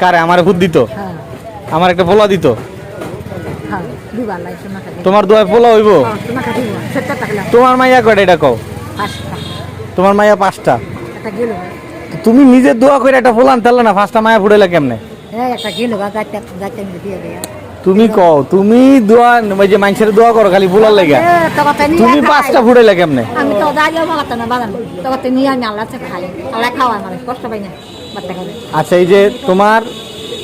কারে? আমার ভূত দিত। হ্যাঁ। আমার একটা পোলা দিত। হ্যাঁ তোমার দোয়ায় পোলা হইব? থাকলাম তোমার মাইয়া কয়টা এটা কও? তোমার মাইয়া পাঁচটা। তুমি নিজের দোয়া করে একটা পোলান তাহলে না? পাঁচটা মায়া ফুটাইলা কেমনে? হ্যাঁ একটা তুমি কও তুমি দোয়া ওই যে মানুষের দোয়া করো খালি পোলার লেগে। তুমি পাঁচটা ফুটাইলা কেমনে? আমি তো দাঁড়িয়ে বলাতে না বাগান। তখন নিয়ে আমি আল্লাহ খাই। আল্লাহ খাওয়াই মানুষ কষ্ট পাই না আচ্ছা এই যে তোমার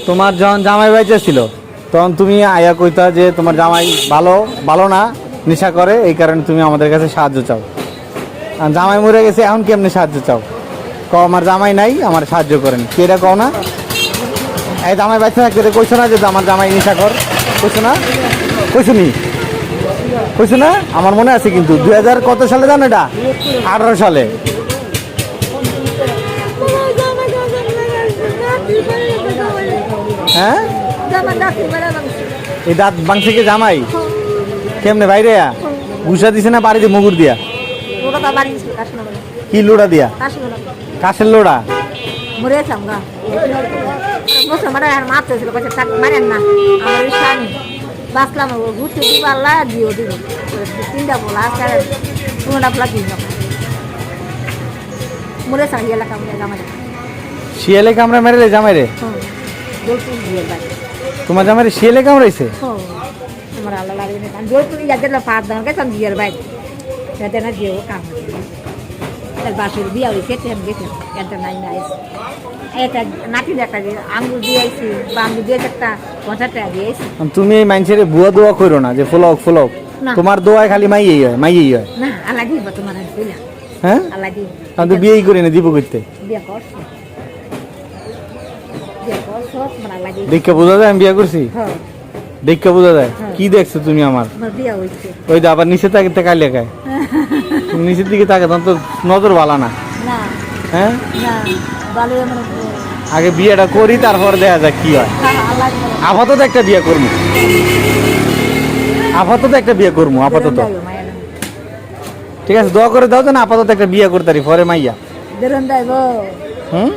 তোমার যখন জামাই বাইচে ছিল তখন তুমি আয়া কইতা যে তোমার জামাই ভালো ভালো না নেশা করে এই কারণে তুমি আমাদের কাছে সাহায্য চাও। আর জামাই মরে গেছে এখন কেমনে সাহায্য চাও? ক আমার জামাই নাই আমার সাহায্য করেন। কে এটা কও না? এই জামাই বাইচে থাকতে তো কইছো না যে আমার জামাই নেশা কর? কইছো না? কইছো নি? কইছো না? আমার মনে আছে কিন্তু। দুই হাজার কত সালে জানো এটা? আঠারো সালে। হ্যাঁ? এই দাঁত বাংশে কে জামাই? কেমনে বাইরে? ঘুষা দিছে না বাড়িতে মুগুর দিয়া? কি লোড়া দিয়া? কাশের লোড়া? মরেছে আমরা মুসলমান আর মারতে ছিল কাছে মারেন না। বাসলাম ঘুরতে দিব আল্লাহ দিও দিব। তিনটা বলা আছে আর কোনটা বলা দিন মরে সারি এলাকা মরে আমাদের শিয়ালে কামড়া মেরে জামাই রে? বাড়ি তোমার জামাই শিয়ালে কামড়াইছে? তোমার আল্লাহ লাগে না জলপুর ইয়াতে পাঁচ দাম গেছে দিয়ার বাইরে যাতে না দিও কাম তার বাসুর বিয়া হয়েছে আমি গেছিলাম একটা নাই না এটা নাতি একটা দিয়ে আঙ্গুর দিয়েছি বা আঙ্গুর দিয়েছে একটা পঞ্চাশ দিয়েছি তুমি মানুষের বুয়া দোয়া করো না যে ফুলক ফুলক। তোমার দোয়ায় খালি মাইয়েই হয় মাইয়েই হয়। না তোমার হ্যাঁ? আল্লাহ দিব। আমি তো বিয়েই করি না দিব করতে বিয়ে করছ? দেখা বোঝা যায় আমি বিয়ে করছি? হ্যাঁ। দেখা বোঝা যায় হ্যাঁ। কি দেখছ তুমি আমার? ওই আবার নিচে তাকে তাকাই লেখায় তুমি নিচের দিকে তাকে তখন তো নজর ভালো না। হ্যাঁ? মানে আগে বিয়েটা করি তারপর দেখা যাক কি হয়। আল্লাহ আপাতত একটা বিয়ে করব। আপাতত একটা বিয়ে করব আপাতত। ঠিক আছে দোয়া করে দাও তো না আপাতত একটা বিয়ে করতে পারি পরে মাইয়া। হুম?